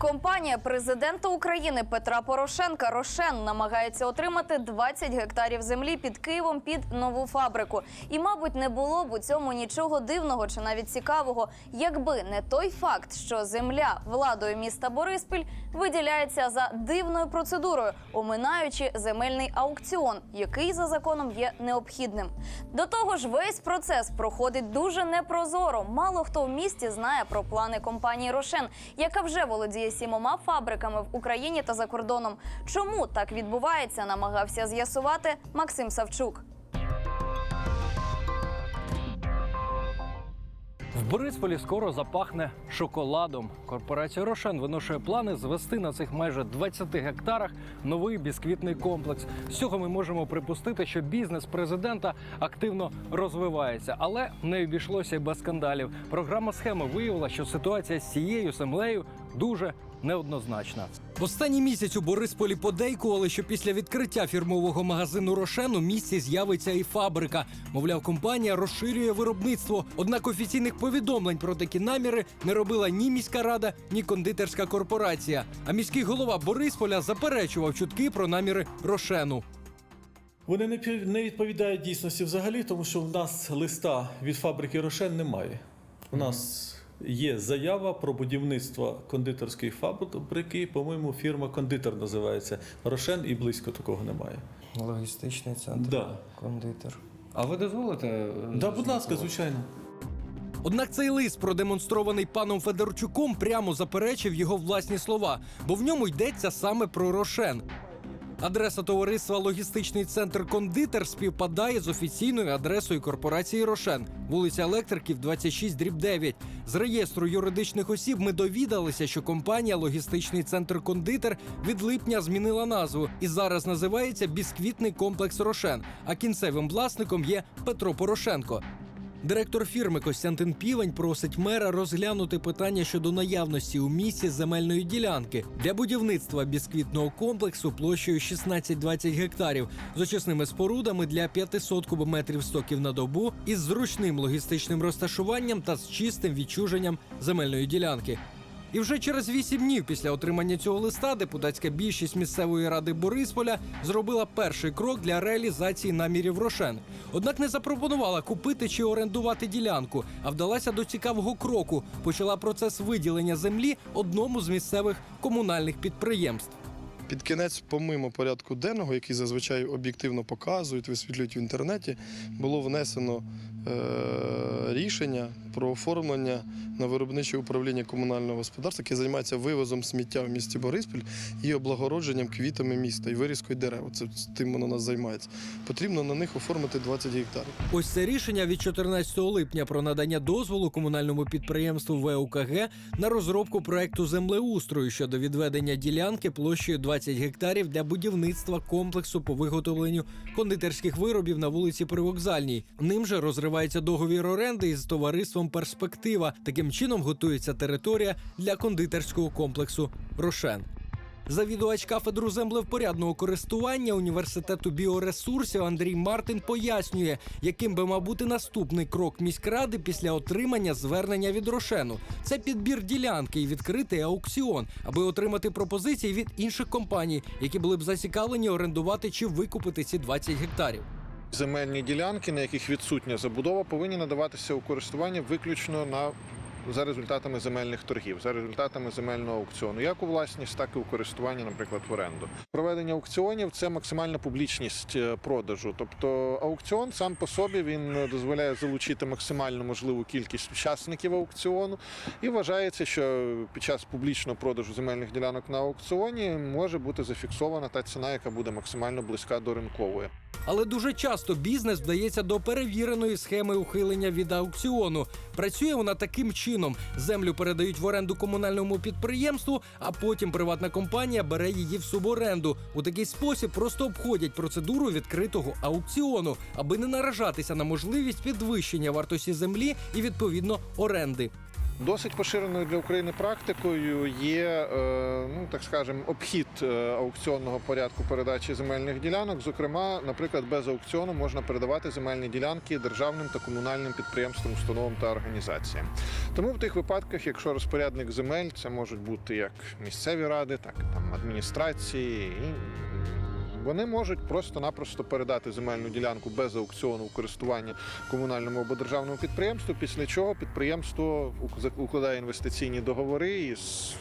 Компанія президента України Петра Порошенка Рошен намагається отримати 20 гектарів землі під Києвом під нову фабрику. І, мабуть, не було б у цьому нічого дивного чи навіть цікавого, якби не той факт, що земля владою міста Бориспіль виділяється за дивною процедурою, оминаючи земельний аукціон, який за законом є необхідним. До того ж, весь процес проходить дуже непрозоро. Мало хто в місті знає про плани компанії Рошен, яка вже володіє сімома фабриками в Україні та за кордоном. Чому так відбувається, намагався з'ясувати Максим Савчук. Борисполі скоро запахне шоколадом. Корпорація Рошен виношує плани звести на цих майже 20 гектарах новий бісквітний комплекс. З цього ми можемо припустити, що бізнес президента активно розвивається, але не обійшлося й без скандалів. Програма схеми виявила, що ситуація з цією землею дуже неоднозначна. В останній місяць у Борисполі подейкували, що після відкриття фірмового магазину Рошен у місті з'явиться і фабрика. Мовляв, компанія розширює виробництво. Однак офіційних повідомлень про такі наміри не робила ні міська рада, ні кондитерська корпорація. А міський голова Борисполя заперечував чутки про наміри Рошену. Вони не не відповідають дійсності взагалі, тому що в нас листа від фабрики Рошен немає. У нас є заява про будівництво кондитерської фабрики. По-моєму, фірма кондитер називається Рошен, і близько такого немає. Логістичний центр, Да. кондитер. А ви дозволите? Да, будь ласка, звичайно. Однак цей лист, продемонстрований паном Федорчуком, прямо заперечив його власні слова, бо в ньому йдеться саме про Рошен. Адреса товариства Логістичний центр кондитер співпадає з офіційною адресою корпорації Рошен, вулиця Електриків, 26 дріб 9. З реєстру юридичних осіб ми довідалися, що компанія Логістичний центр кондитер від липня змінила назву і зараз називається Бісквітний комплекс Рошен. А кінцевим власником є Петро Порошенко. Директор фірми Костянтин Півень просить мера розглянути питання щодо наявності у місті земельної ділянки для будівництва бісквітного комплексу площею 16-20 гектарів з очисними спорудами для 500 кубометрів стоків на добу із зручним логістичним розташуванням та з чистим відчуженням земельної ділянки. І вже через вісім днів після отримання цього листа депутатська більшість місцевої ради Борисполя зробила перший крок для реалізації намірів Рошен. Однак не запропонувала купити чи орендувати ділянку, а вдалася до цікавого кроку. Почала процес виділення землі одному з місцевих комунальних підприємств. Під кінець, помимо порядку денного, який зазвичай об'єктивно показують, висвітлюють в інтернеті, було внесено рішення про оформлення на виробниче управління комунального господарства, яке займається вивозом сміття в місті Бориспіль і облагородженням квітами міста і вирізкою дерев. Це тим воно нас займається. Потрібно на них оформити 20 гектарів. Ось це рішення від 14 липня про надання дозволу комунальному підприємству ВУКГ на розробку проекту землеустрою щодо відведення ділянки площею 20 гектарів для будівництва комплексу по виготовленню кондитерських виробів на вулиці Привокзальній. Ним же розривається договір оренди із товариством Перспектива. Таким чином готується територія для кондитерського комплексу Рошен. Завідувач кафедру землевпорядного користування університету біоресурсів Андрій Мартин пояснює, яким би мав бути наступний крок міськради після отримання звернення від Рошену. Це підбір ділянки і відкритий аукціон, аби отримати пропозиції від інших компаній, які були б зацікавлені орендувати чи викупити ці 20 гектарів. Земельні ділянки, на яких відсутня забудова, повинні надаватися у користування виключно на за результатами земельних торгів, за результатами земельного аукціону, як у власність, так і у користування, наприклад, в оренду. Проведення аукціонів це максимальна публічність е, продажу. Тобто аукціон сам по собі він дозволяє залучити максимально можливу кількість учасників аукціону, і вважається, що під час публічного продажу земельних ділянок на аукціоні може бути зафіксована та ціна, яка буде максимально близька до ринкової. Але дуже часто бізнес вдається до перевіреної схеми ухилення від аукціону. Працює вона таким чином: землю передають в оренду комунальному підприємству, а потім приватна компанія бере її в суборенду. У такий спосіб просто обходять процедуру відкритого аукціону, аби не наражатися на можливість підвищення вартості землі і відповідно оренди. Досить поширеною для України практикою є, е, ну так скажемо, обхід е, аукціонного порядку передачі земельних ділянок. Зокрема, наприклад, без аукціону можна передавати земельні ділянки державним та комунальним підприємствам, установам та організаціям. Тому в тих випадках, якщо розпорядник земель, це можуть бути як місцеві ради, так і там адміністрації. І вони можуть просто-напросто передати земельну ділянку без аукціону в користування комунальному або державному підприємству, після чого підприємство укладає інвестиційні договори із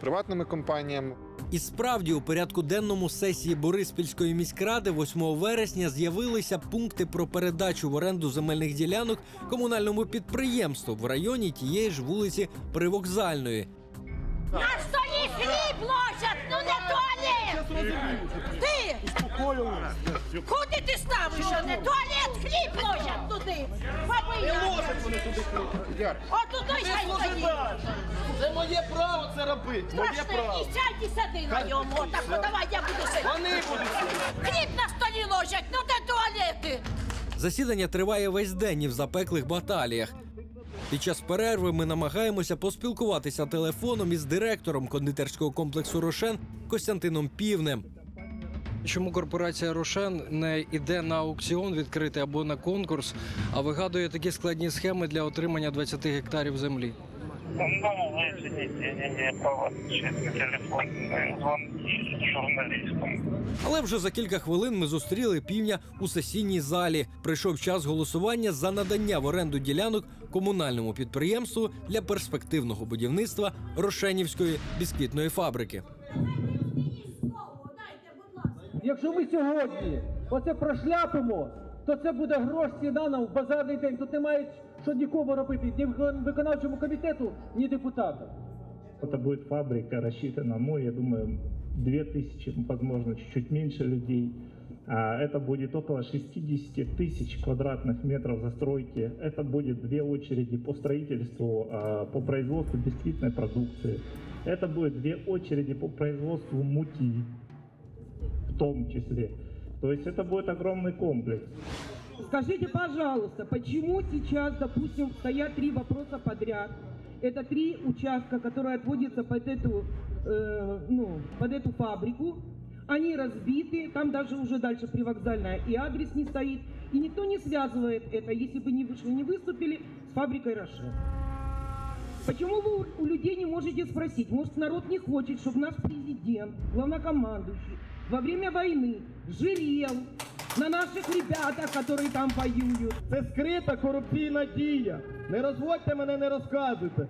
приватними компаніями. І справді у порядку денному сесії Бориспільської міськради 8 вересня з'явилися пункти про передачу в оренду земельних ділянок комунальному підприємству в районі тієї ж вулиці Привокзальної. На столі хліб Ти! Куди ти ставиш? що Не туалет, хліб ложать туди! Баби Не ложать вони туди хліб. От туди хай стоїть! Це моє право це робити. Моє Страшне, право. і сядь і сади на ньому. Отак, от давай я буду сидіти. Вони будуть. Хліб на столі ложать, ну де туалети? Засідання триває весь день і в запеклих баталіях. Під час перерви ми намагаємося поспілкуватися телефоном із директором кондитерського комплексу Рошен Костянтином Півнем. Чому корпорація Рошен не йде на аукціон відкритий або на конкурс, а вигадує такі складні схеми для отримання 20 гектарів землі? Ну, извините, я не имею права отвечать на звонки. Але вже за кілька хвилин ми зустріли півня у сесійній залі. Прийшов час голосування за надання в оренду ділянок комунальному підприємству для перспективного будівництва Рошенівської бісквітної фабрики. Якщо ми сьогодні оце прошляпимо, то це буде грош ціна нам в базарний день. Тут немає що нікому робити, ні викон- виконавчому комітету, ні депутатам. Это будет фабрика, рассчитана, ну, я думаю, 2000, возможно, чуть-чуть меньше людей. А Это будет около 60 тысяч квадратных метров застройки. Это будет две очереди по строительству, а, по производству бисквитной продукции. Это будет две очереди по производству муки в том числе. То есть это будет огромный комплекс. Скажите, пожалуйста, почему сейчас, допустим, стоят три вопроса подряд? Это три участка, которые отводятся под эту, э, ну, под эту фабрику. Они разбиты, там даже уже дальше привокзальная и адрес не стоит. И никто не связывает это, если бы не вышли, не выступили с фабрикой Рошен. Почему вы у- людей не можете спросить? Может, народ не хочет, чтобы наш президент, главнокомандующий, во время войны жалел на наших ребятах, которые там воюют? Це скрита корупційна дія. Не розводьте мене, не розказуйте.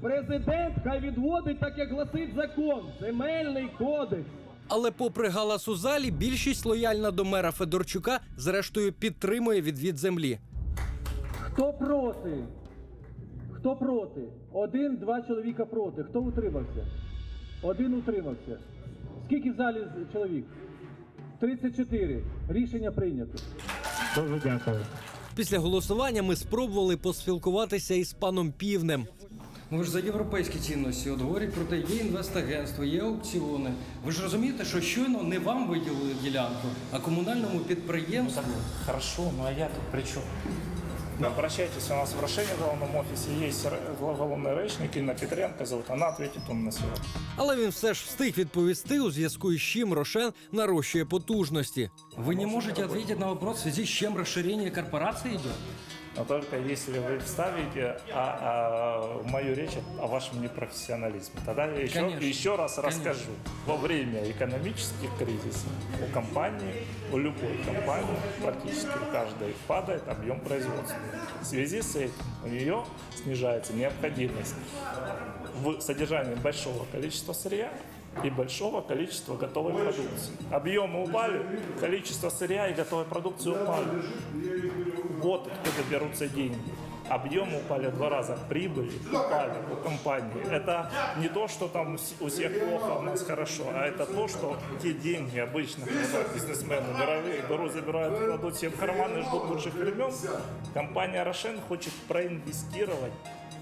Президент хай відводить так, як гласить закон. Земельний кодекс. Але, попри галас у залі, більшість лояльна до мера Федорчука зрештою підтримує відвід землі. Хто проти? Хто проти? Один, два чоловіка проти. Хто утримався? Один утримався. Скільки в залі чоловік? 34. Рішення прийнято. Дуже дякую. Після голосування ми спробували поспілкуватися із паном Півнем. Ну ви ж за європейські цінності. От говорять про те, є інвестагентство, є аукціони. Ви ж розумієте, що щойно не вам виділили ділянку, а комунальному підприємству. Хорошо, ну а я тут при чем? Обращайтесь, у нас в Рошене в главном офисе есть р- головный речник, Инна Петренко зовут, она ответит вам на все. Але він все ж встиг відповісти, у зв'язку із чим Рошен нарощує потужності. Ви не можете відповідати на вопрос, в связи з чим розширення корпорації йде? Но только если вы вставите а, а, в мою речь о вашем непрофессионализме. Тогда я еще, Конечно. еще раз Конечно. расскажу. Во время экономических кризисов у компании, у любой компании, практически у каждой падает объем производства. В связи с этим у нее снижается необходимость в содержании большого количества сырья и большого количества готовой продукции. Объемы упали, количество сырья и готовой продукции упали. Вот откуда берутся деньги. Объемы упали в два раза, прибыли упали у компании. Это не то, что там у всех плохо, у нас хорошо, а это то, что те деньги обычно, когда бизнесмены мировые берут, забирают, кладут себе в карманы, ждут лучших времен, компания Рошен хочет проинвестировать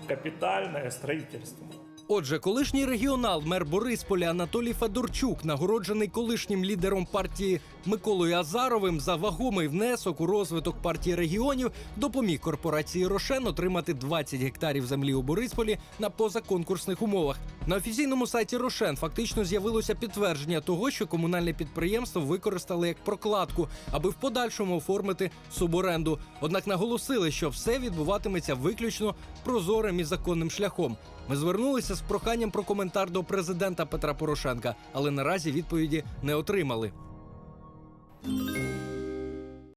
в капитальное строительство. Отже, колишній регіонал, мер Борисполя Анатолій Федорчук, нагороджений колишнім лідером партії Миколою Азаровим за вагомий внесок у розвиток партії регіонів, допоміг корпорації Рошен отримати 20 гектарів землі у Борисполі на позаконкурсних умовах. На офіційному сайті Рошен фактично з'явилося підтвердження того, що комунальне підприємство використали як прокладку, аби в подальшому оформити суборенду. Однак наголосили, що все відбуватиметься виключно прозорим і законним шляхом. Ми звернулися з проханням про коментар до президента Петра Порошенка, але наразі відповіді не отримали.